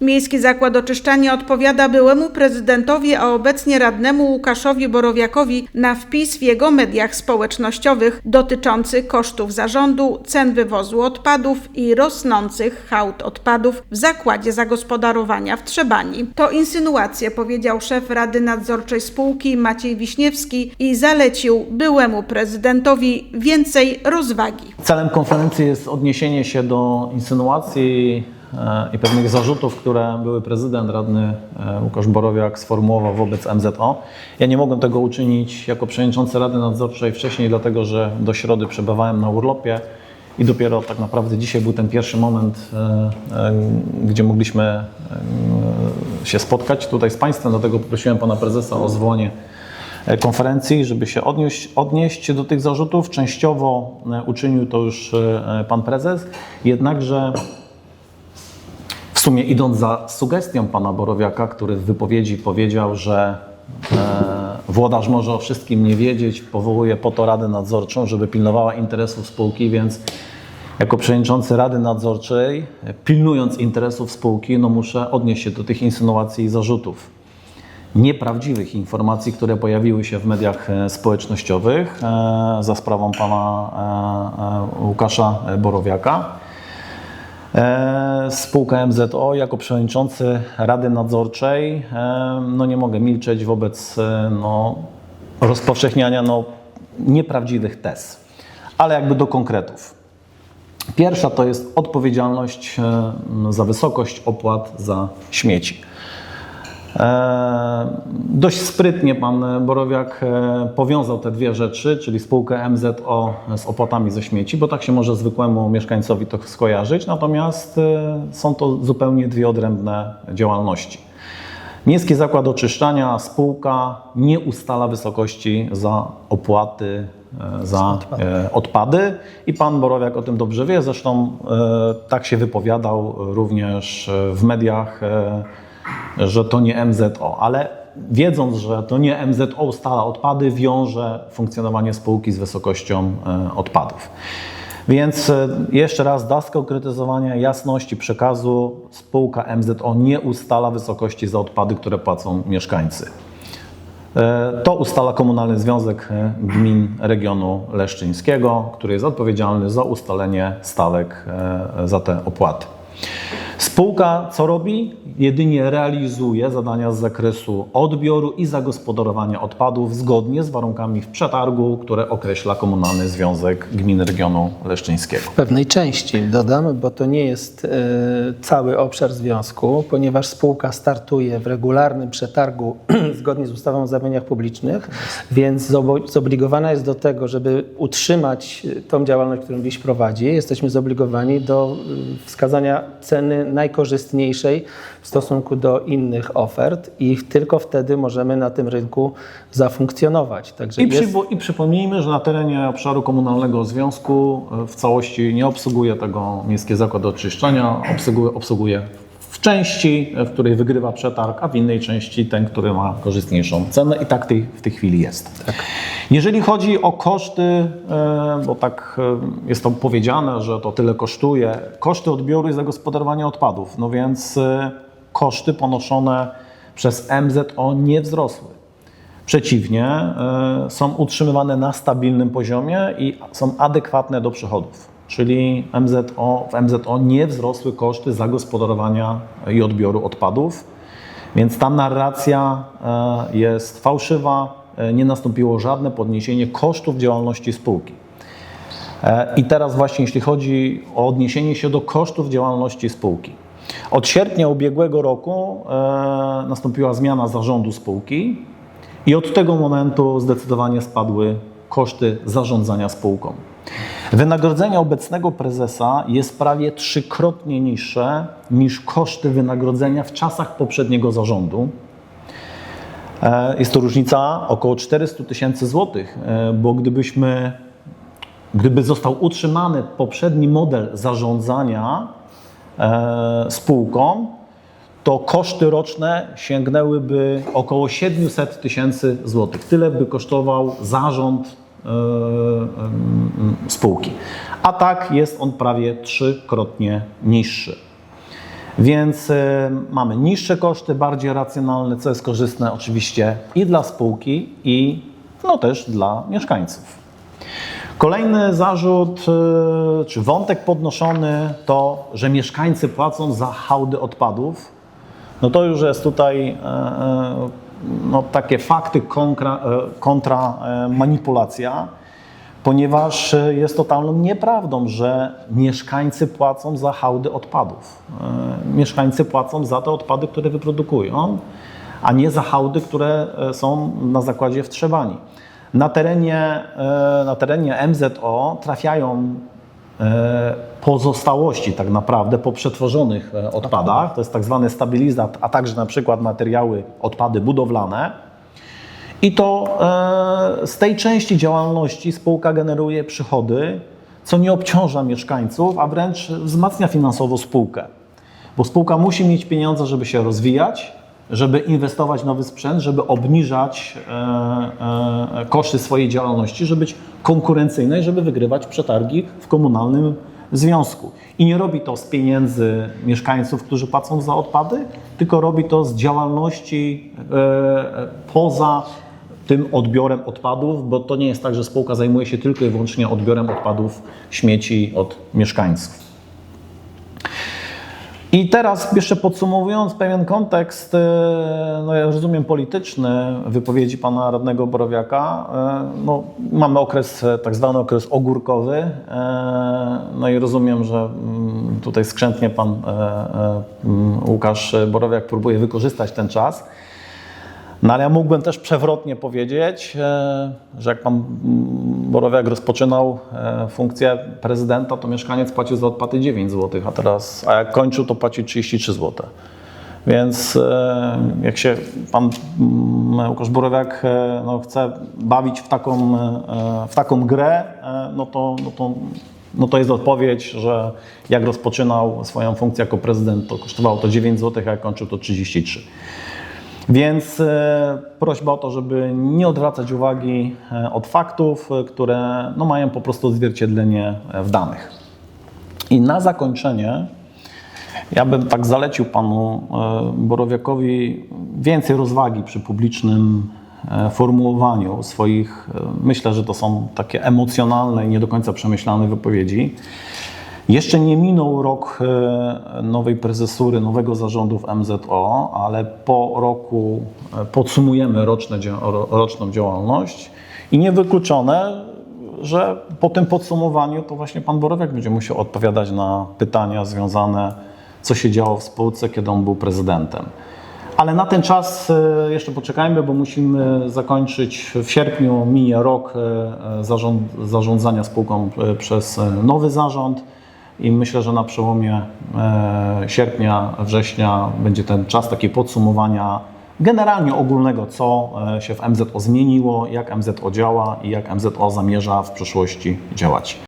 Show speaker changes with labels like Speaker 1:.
Speaker 1: Miejski Zakład Oczyszczania odpowiada byłemu prezydentowi, a obecnie radnemu Łukaszowi Borowiakowi na wpis w jego mediach społecznościowych dotyczący kosztów zarządu, cen wywozu odpadów i rosnących hałd odpadów w Zakładzie Zagospodarowania w Trzebani. To insynuacje, powiedział szef Rady Nadzorczej spółki Maciej Wiśniewski i zalecił byłemu prezydentowi więcej rozwagi.
Speaker 2: Celem konferencji jest odniesienie się do insynuacji i pewnych zarzutów, które były prezydent radny e, Łukasz Borowiak sformułował wobec MZO. Ja nie mogłem tego uczynić jako przewodniczący Rady Nadzorczej wcześniej, dlatego że do środy przebywałem na urlopie i dopiero tak naprawdę dzisiaj był ten pierwszy moment, e, e, gdzie mogliśmy e, się spotkać tutaj z Państwem, dlatego poprosiłem Pana Prezesa o zwołanie e, konferencji, żeby się odnieść, odnieść do tych zarzutów. Częściowo e, uczynił to już e, Pan Prezes, jednakże sumie idąc za sugestią Pana Borowiaka, który w wypowiedzi powiedział, że e, włodarz może o wszystkim nie wiedzieć, powołuje po to Radę Nadzorczą, żeby pilnowała interesów spółki, więc jako przewodniczący Rady Nadzorczej, pilnując interesów spółki, no muszę odnieść się do tych insynuacji i zarzutów nieprawdziwych informacji, które pojawiły się w mediach e, społecznościowych e, za sprawą pana e, e, Łukasza Borowiaka. E, Spółka MZO jako przewodniczący Rady Nadzorczej e, no nie mogę milczeć wobec e, no, rozpowszechniania no, nieprawdziwych tez. Ale jakby do konkretów. Pierwsza to jest odpowiedzialność za wysokość opłat za śmieci. E, Dość sprytnie pan Borowiak e, powiązał te dwie rzeczy, czyli spółkę MZO z opłatami za śmieci, bo tak się może zwykłemu mieszkańcowi to skojarzyć, natomiast e, są to zupełnie dwie odrębne działalności. Miejski Zakład Oczyszczania, spółka nie ustala wysokości za opłaty za e, odpady i pan Borowiak o tym dobrze wie, zresztą tak się wypowiadał również w mediach, że to nie MZO, ale wiedząc, że to nie MZO ustala odpady, wiąże funkcjonowanie spółki z wysokością e, odpadów. Więc e, jeszcze raz dla skonkretyzowania jasności przekazu spółka MZO nie ustala wysokości za odpady, które płacą mieszkańcy. E, To ustala Komunalny Związek Gmin Regionu Leszczyńskiego, który jest odpowiedzialny za ustalenie stawek za te opłaty. Spółka co robi? Jedynie realizuje zadania z zakresu odbioru i zagospodarowania odpadów zgodnie z warunkami w przetargu, które określa Komunalny Związek Gmin Regionu Leszczyńskiego.
Speaker 3: W pewnej części dodam, bo to nie jest e, cały obszar związku, ponieważ spółka startuje w regularnym przetargu zgodnie z ustawą o zamówieniach publicznych, więc zobligowana jest do tego, żeby utrzymać tą działalność, którą dziś prowadzi. Jesteśmy zobligowani do y, wskazania ceny najkorzystniejszej w stosunku do innych ofert i tylko wtedy możemy na tym rynku zafunkcjonować. Także
Speaker 2: I,
Speaker 3: jest...
Speaker 2: I przypomnijmy, że na terenie obszaru komunalnego związku e, w całości nie obsługuje tego Miejskie Zakład Oczyszczania, obsługuje, obsługuje w części, w której wygrywa przetarg, a w innej części ten, który ma korzystniejszą cenę i tak tej, w tej chwili jest. Jeżeli chodzi o koszty, e, bo tak e, jest to powiedziane, że to tyle kosztuje, koszty odbioru i zagospodarowania odpadów, no więc e, koszty ponoszone przez MZO nie wzrosły. Przeciwnie, są utrzymywane na stabilnym poziomie i są adekwatne do przychodów. Czyli MZO, w MZO nie wzrosły koszty zagospodarowania i odbioru odpadów, więc ta narracja e, jest fałszywa, e, nie nastąpiło żadne podniesienie kosztów działalności spółki. E, I teraz właśnie jeśli chodzi o odniesienie się do kosztów działalności spółki. Od sierpnia ubiegłego roku nastąpiła zmiana zarządu spółki i od tego momentu zdecydowanie spadły koszty zarządzania spółką. Wynagrodzenie obecnego prezesa jest prawie trzykrotnie niższe niż koszty wynagrodzenia w czasach poprzedniego zarządu. E, Jest to różnica około 400 tysięcy złotych, e, bo gdybyśmy Gdyby został utrzymany poprzedni model zarządzania e, spółką, to koszty roczne sięgnęłyby około 700 tysięcy złotych. Tyle by kosztował zarząd spółki. A tak jest on prawie trzykrotnie niższy. Więc e, mamy niższe koszty, bardziej racjonalne, co jest korzystne oczywiście i dla spółki, i no też dla mieszkańców. Kolejny zarzut, e, czy wątek podnoszony to, że mieszkańcy płacą za hałdy odpadów. No to już jest tutaj e, e, no, takie fakty kontra, e, kontra e, manipulacja, ponieważ e, jest totalną nieprawdą, że mieszkańcy płacą za hałdy odpadów. Mieszkańcy płacą za te odpady, które wyprodukują, a nie za hałdy, które są na zakładzie w. Na terenie, na terenie MZO trafiają pozostałości tak naprawdę po przetworzonych e, odpadach, to jest tak zwany stabilizat, a także na przykład materiały, odpady budowlane. I to e, z tej części działalności spółka generuje przychody, co nie obciąża mieszkańców, a wręcz wzmacnia finansowo spółkę. Bo spółka musi mieć pieniądze, żeby się rozwijać, żeby inwestować w nowy sprzęt, żeby obniżać e, e, koszty swojej działalności, żeby być konkurencyjnej, żeby wygrywać przetargi w komunalnym związku. I nie robi to z pieniędzy mieszkańców, którzy płacą za odpady, tylko robi to z działalności e, poza tym odbiorem odpadów, bo to nie jest tak, że spółka zajmuje się tylko i wyłącznie odbiorem odpadów śmieci od mieszkańców. I teraz jeszcze podsumowując pewien kontekst, e, no ja rozumiem polityczny wypowiedzi pana radnego Borowiaka, e, no mamy okres, tak zwany okres ogórkowy, e, no i rozumiem, że mm, tutaj skrzętnie pan Łukasz Borowiak próbuje wykorzystać ten czas. No ale ja mógłbym też przewrotnie powiedzieć, że jak pan mm, Borowiak rozpoczynał e, funkcję prezydenta, to mieszkaniec płacił za odpady 9 zł, a teraz, a jak kończył, to płaci 33 zł. Więc e, jak się pan mm, Łukasz Borowiak e, no, chce bawić w taką, w taką grę, no to, no to no to jest odpowiedź, że jak rozpoczynał swoją funkcję jako prezydent, to kosztowało to 9 zł, a jak kończył to 33. Więc e, prośba o to, żeby nie odwracać uwagi e, od faktów, e, które no, mają po prostu odzwierciedlenie w danych. I na zakończenie ja bym tak zalecił panu Borowiakowi więcej rozwagi przy publicznym formułowaniu swoich, myślę, że to są takie emocjonalne i nie do końca przemyślane wypowiedzi. Jeszcze nie minął rok e, nowej prezesury, nowego zarządu w MZO, ale po roku e, podsumujemy roczne, roczną działalność i niewykluczone, że po tym podsumowaniu to właśnie pan Borowiak będzie musiał odpowiadać na pytania związane, co się działo w spółce, kiedy on był prezydentem. Ale na ten czas e, jeszcze poczekajmy, bo musimy zakończyć w sierpniu, minie rok zarząd, zarządzania spółką przez nowy zarząd i myślę, że na przełomie e, sierpnia, września będzie ten czas takiego podsumowania generalnie ogólnego, co e, się w MZO zmieniło, jak MZO działa i jak MZO zamierza w przyszłości działać.